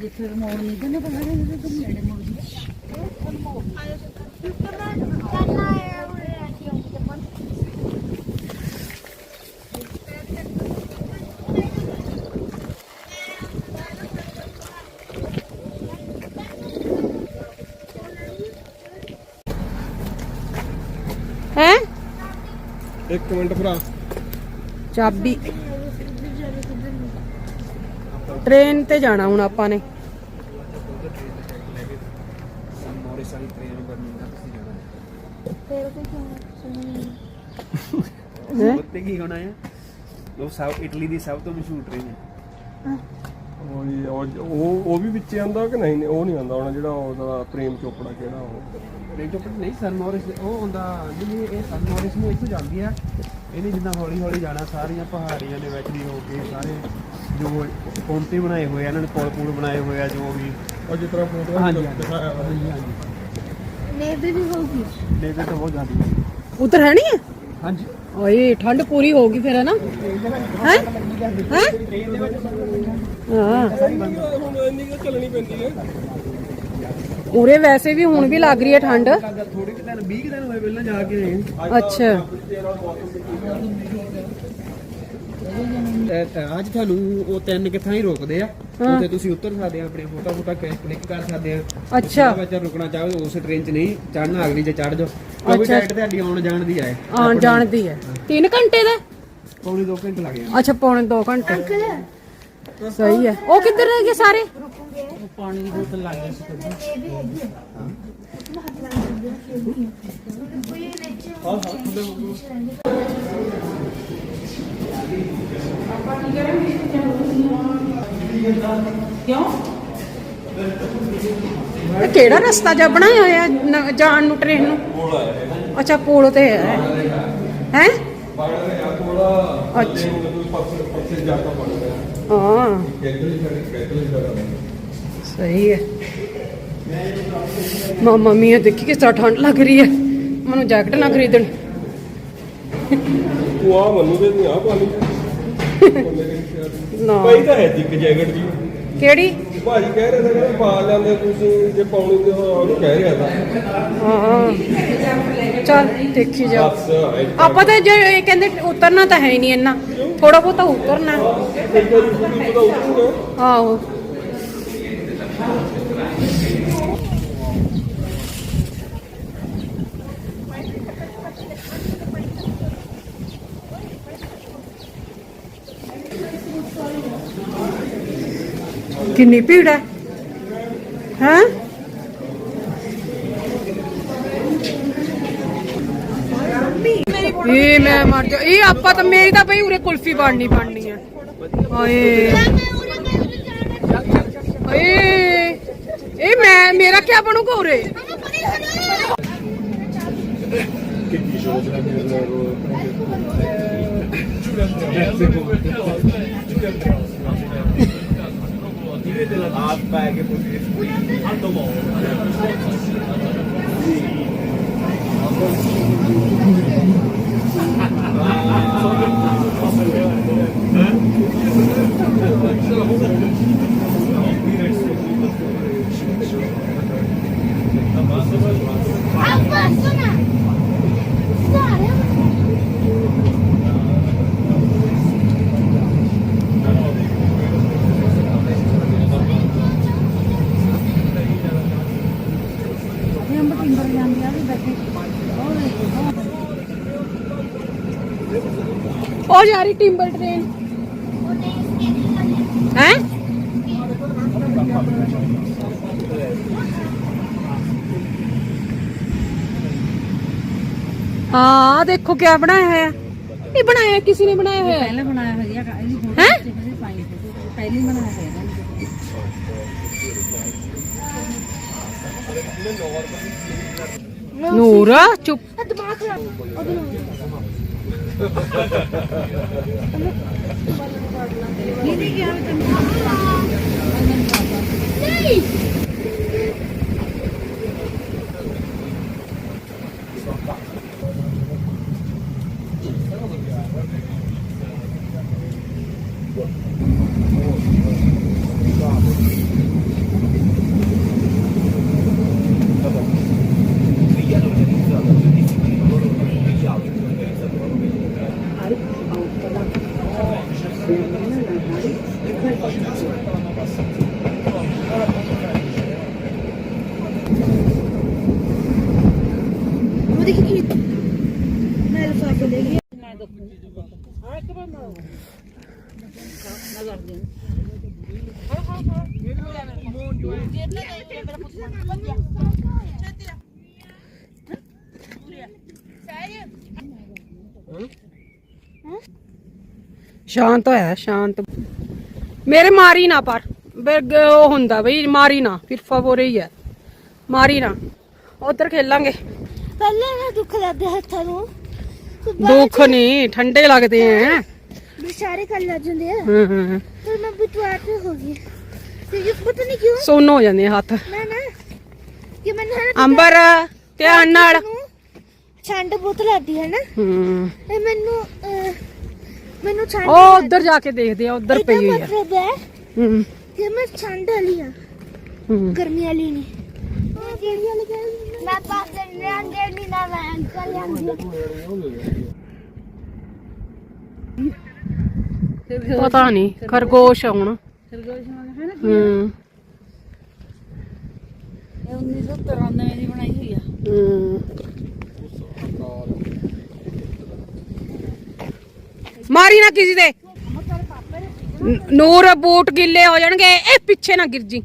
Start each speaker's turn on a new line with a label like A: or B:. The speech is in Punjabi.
A: ਜਿੱਥੇ ਮੋੜ ਨਹੀਂ ਤੇ ਨਾ ਪਤਾ ਨਹੀਂ ਤੇ ਨੇੜੇ ਮੋੜ ਜੀ
B: ਹੈ
C: ਇੱਕ ਮਿੰਟ ਭਰਾ
B: ਚਾਬੀ ਟ੍ਰੇਨ ਤੇ ਜਾਣਾ ਹੁਣ ਆਪਾਂ ਨੇ।
C: ਮੋਰੇ ਸਾਰੀ ਟ੍ਰੇਨ ਬਰਮਿੰਘਮ ਤੁਸੀਂ ਜਾਣਾ
B: ਹੈਂ?
C: ਉੱਤੇ ਕੀ ਹੋਣਾ ਹੈ ਉਹ ਸਾਊਥ ਇਟਲੀ ਦੀ ਸਭ ਤੋਂ ਮਸ਼ਹੂਰ ਟ੍ਰੇਨ ਹੈ।
D: ਉਹ ਹੀ- ਉਹ ਉਹ ਉਹ ਵੀ ਵਿੱਚ ਆਂਦਾ ਕਿ ਨਹੀਂ? ਨਹੀਂ, ਉਹ ਨਹੀਂ ਆਂਦਾ ਹੁਣ ਜਿਹੜਾ ਉਹਦਾ ਪ੍ਰੇਮ ਚੋਪੜਾ ਕਿਹੜਾ ਉਹ?
C: ਟ੍ਰੇਨ ਤੋਂ ਨਹੀਂ ਸਨ ਮੋਰਿਸ ਉਹ ਹੁੰਦਾ ਨਹੀਂ ਇਹ ਸਨ ਮੋਰਿਸ ਨੂੰ ਇੱਥੋਂ ਜਾਂਦੀ ਆ। ਇਹਨੇ ਜਿੱਦਾਂ ਹੌਲੀ ਹੌਲੀ ਜਾਣਾ ਸਾਰੀਆਂ ਪਹਾੜੀਆਂ ਦੇ ਵਿੱਚ ਦੀ ਹੋ ਕੇ ਸਾਰੇ ਜੋ ਪੌਂਟੇ ਬਣਾਏ ਹੋਏ ਆ ਇਹਨਾਂ ਨੇ ਪੁਲ ਪੁਲ ਬਣਾਏ ਹੋਏ ਆ ਜੋ ਵੀ।
D: ਉਹ ਜਿਸ ਤਰ੍ਹਾਂ ਫੋਟੋ
C: ਹਾਂਜੀ,
D: ਦਿਖਾਇਆ ਵਾ।
C: ਹਾਂਜੀ ਹਾਂਜੀ
A: ਵੀ ਹੋਊਗੀ।
C: ਡੇਵਿਡ ਤਾਂ ਬਹੁਤ ਜ਼ਿਆਦਾ ਹੈ
B: ਉਧਰ ਹੈ ਨਹੀਂ ਹੈ
C: ਹਾਂਜੀ।
B: ਓਏ ਠੰਡ ਪੂਰੀ ਹੋਊਗੀ ਫਿਰ ਹੈ ਨਾ? ਹੈ? ਹੈ। ਹਾਂ
D: ਹੁਣ ਇੰਨੀ ਕੁ ਚੱਲਣੀ ਪੈਂਦੀ ਹੈ
B: ਉਰੇ ਵੈਸੇ ਵੀ ਹੁਣ ਵੀ ਲੱਗ ਰਹੀ ਹੈ ਠੰਡ।
C: ਥੋੜੇ ਕਿ ਦਿਨ 20 ਕੁ ਦਿਨ ਹੋਏ ਪਹਿਲਾਂ ਜਾ ਕੇ ਆਏ
B: ਅੱਛਾ
C: ਅਹ ਅੱਜ ਤੁਹਾਨੂੰ ਉਹ ਤਿੰਨ ਕਿੱਥਾਂ ਹੀ ਰੋਕਦੇ ਆ। ਉੱਥੇ ਤੁਸੀਂ ਉਤਰ ਸਕਦੇ ਆ ਆਪਣੀ ਫੋਟੋ ਫੋਟੋ ਕਲਿੱਕ ਕਰ ਸਕਦੇ ਆ।
B: ਅੱਛਾ।
C: ਵਿੱਚ ਰੁਕਣਾ ਚਾਹੋ ਉਸ ਟ੍ਰੇਨ 'ਚ ਨਹੀਂ ਚੜਨਾ ਅਗਲੀ 'ਚ ਚੜ ਜਾਓ। ਕਿਉਂਕਿ
B: ਅੱਛਾ।
C: ਟਿਕਟ ਤੁਹਾਡੀ ਆਉਣ ਜਾਣ ਦੀ ਹੈ।
B: ਆਉਣ ਜਾਣਦੀ ਹੈ। 3 ਘੰਟੇ ਦਾ?
C: ਪੌਣੇ 2 ਘੰਟੇ ਲੱਗ ਜਾਣ
B: ਅੱਛਾ ਪੌਣੇ 2 ਘੰਟੇ। ਸਹੀ ਹੈ। ਉਹ ਕਿੱਧਰ ਰਹਿ ਗਏ ਸਾਰੇ?
A: ਪਾਣੀ ਦੀ ਬੋਤਲ ਲੱਗ ਗਈ ਸੀ ਕਿਉਂ?
B: ਇਹ ਕਿਹੜਾ ਰਸਤਾ ਜਿਹਾ ਬਣਾਇਆ ਹੋਇਆ ਨ- ਜਾਣ ਨੂੰ ਟ੍ਰੇਨ ਨੂੰ? ਅੱਛਾ ਪੁਲ ਤੇ ਹੈ। ਹੈ? ਅੱਛਾ। ਹਾਂ। ਸਹੀ ਹੈ। ਮਾਮਾ ਮੀਆਂ ਦੇਖੀ ਕਿਸ ਤਰ੍ਹਾਂ ਠੰਡ ਲੱਗ ਰਹੀ ਹੈ। ਮੈਨੂੰ ਜੈਕਟ ਨਾ ਖਰੀਦਣ।
D: ਤੂੰ ਆ ਮੰਨੂ ਦੇ ਨਹੀਂ ਆ ਪਾਣੀ
B: ਨਾ।
D: ਭਾਈ ਤਾਂ ਹੈ ਜੀ ਇੱਕ ਜੈਕਟ ਜੀ।
B: ਕਿਹੜੀ?
D: ਭਾਜੀ ਕਹਿ ਰਹੇ ਸੀ ਕਿ ਪਾ ਲੈਂਦੇ ਤੁਸੀਂ ਜੇ ਪਾਉਣੀ ਤੇ ਉਹਨੂੰ ਕਹਿ ਰਿਹਾ ਤਾਂ।
B: ਹਾਂ ਚੱਲ ਦੇਖੀ ਜਾ
D: ਬਸ ਇੱਕ
B: ਆਪਾਂ ਤਾਂ ਜੇ ਇਹ ਕਹਿੰਦੇ ਉਤਰਨਾ ਤਾਂ ਹੈ ਹੀ ਨਹੀਂ ਇੰਨਾ। ਥੋੜਾ ਬਹੁਤਾ ਉਤਰਨਾ।
D: ਵਾਰੀ ਉੱਠੂਗਾ
B: ਆਹੋ। ਕਿੰਨੀ ਭੀੜ ਹੈ? ਹੈ? ਇਹ ਮੈਂ ਮਰ ਜਾ ਇਹ ਆਪਾਂ ਤਾਂ ਮੇਰੀ ਤਾਂ ਬਈ ਉਰੇ ਕੁਲਫੀ ਬਣਨੀ ਬਣਨੀ ਹੈ। ਹਾਏ। ਏ ਇਹ ਮੈਂ ਮੇਰਾ ਕੀ ਬਣੂਗਾ ਉਰੇ?
C: ਆਪ ਪਾ ਕੇ ਪੁੱਛੇ
B: ਉਹ ਜਾ ਰਹੀ ਟਿੰਬਲ ਟ੍ਰੇਨ ਹੈ ਹਾਂ ਦੇਖੋ ਕਿਆ ਬਣਾਇਆ ਹੋਇਆ ਇਹ ਬਣਾਇਆ ਕਿਸੇ ਨੇ ਬਣਾਇਆ ਹੋਇਆ
A: ਪਹਿਲਾਂ ਬਣਾਇਆ ਹੋਇਆ ਇਹਦੀ ਫੋਟੋ
B: ਹੈਂ?
A: ਤੇ ਇਹਦੇ ਪਾਈ ਪਹਿਲੀ ਬਣਾਇਆ ਹੋਇਆ
B: ਨੂਰ ਚੁੱਪ
A: ਦੀਦੀ ਕੀ ਹਾਲ ਤੈਨੂੰ
B: ਸ਼ਾਂਤ ਹੋਇਆ ਸ਼ਾਂਤ ਮੇਰੇ ਮਾਰੀ ਨਾ ਪਰ। ਉਹ ਹੁੰਦਾ ਬਈ ਮਾਰੀ ਨਾ। ਫਿਰ ਫਾਵੋਰ ਹੀ ਹੈ। ਮਾਰੀ ਨਾ। ਉਧਰ ਖੇਲਾਂਗੇ।
E: ਪਹਿਲਾਂ ਨਾ ਦੁੱਖ ਲੱਗਦਾ ਹੱਥਾਂ ਨੂੰ।
B: ਦੁੱਖ ਨਹੀਂ ਠੰਡੇ ਲੱਗਦੇ ਐ।
E: ਬਿਸ਼ਾਰੇ ਕਰ ਲੱਗ ਜਾਂਦੇ ਆ।
B: ਹਾਂ ਹਾਂ
E: ਪਰ ਮੈਂ ਬੁਤਵਾਰ ਤੇ ਹੋ ਗਈ। ਤੇ ਇਹ ਪਤਾ ਨਹੀਂ ਕਿਉਂ
B: ਸੁੰਨ ਹੋ ਜਾਂਦੇ ਹੱਥ।
E: ਨਾ ਨਾ ਕਿ ਨਾ
B: ਅੰਬਰ ਧਿਆਨ ਨਾਲ।
E: ਠੰਡ ਬਹੁਤ ਲੱਗਦੀ ਹੈ ਨਾ।
B: ਹੂੰ।
E: ਤੇ ਮੈਨੂੰ ਮੈਨੂੰ ਠੰਡ
B: ਉਹ ਉਧਰ ਜਾ ਕੇ ਦੇਖਦੇ ਆ ਉਧਰ ਪਈ ਹੋਈ ਆ।
E: ਮਤਲਬ ਹੈ
B: ਹੂੰ।
E: ਕਿ ਮੈਂ ਠੰਡ ਵਾਲੀ ਆ।
B: ਹੂੰ।
E: ਗਰਮੀ ਵਾਲੀ ਨਹੀਂ। ਕਿਹੜੀ ਵਾਲੀ ਕਹਿੰਦੀ ਮੈਂ ਪਾਸ ਦੇ ਅੰਦਰ ਨਹੀਂ ਨਾ ਮੈਂ ਅੰਕਲ ਜਾਂਦੀ
B: ਪਤਾ ਨਹੀਂ ਖਰਗੋਸ਼ ਹੁਣ।
A: ਸਰਗੋਸ਼ ਮੰਗ ਹੈ ਨਾ
B: ਹੂੰ।
A: ਇਹ 1993 ਦੀ ਬਣਾਈ ਹੋਈ ਆ।
B: ਹੂੰ। ਮਾਰੀ ਨਾ ਕਿਸੇ ਦੇ। ਨੂਰ ਬੂਟ ਗਿੱਲੇ ਹੋ ਜਾਣਗੇ ਇਹ ਪਿੱਛੇ ਨਾ ਗਿਰ ਜੀ।